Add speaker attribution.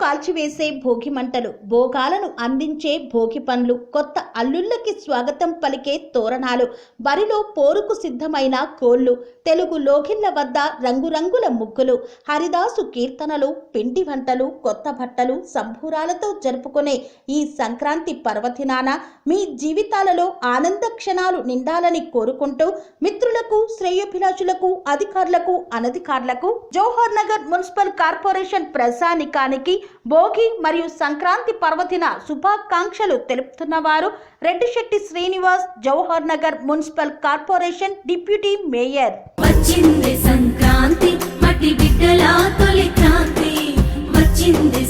Speaker 1: కాల్చివేసే భోగి మంటలు భోగాలను అందించే భోగి పండ్లు కొత్త అల్లుళ్ళకి స్వాగతం పలికే తోరణాలు బరిలో పోరుకు సిద్ధమైన కోళ్ళు తెలుగు లోకిళ్ళ వద్ద రంగురంగుల ముగ్గులు హరిదాసు కీర్తనలు పిండి వంటలు కొత్త బట్టలు సంభూరాలతో జరుపుకునే ఈ సంక్రాంతి పర్వదినాన మీ జీవితాలలో ఆనంద క్షణాలు నిండాలని కోరుకుంటూ మిత్రులకు శ్రేయోభిలాషులకు అధికారులకు అనధికారులకు జవహర్ నగర్ మున్సిపల్ కార్పొరేషన్ ప్రజానికానికి భోగి మరియు సంక్రాంతి పర్వదిన శుభాకాంక్షలు తెలుపుతున్న వారు Reddisetti Srinivas Jawahar Nagar municipal corporation deputy mayor.
Speaker 2: Sankranti మట్టి బిడ్డలా తొలి క్రాంతి. వచ్చింది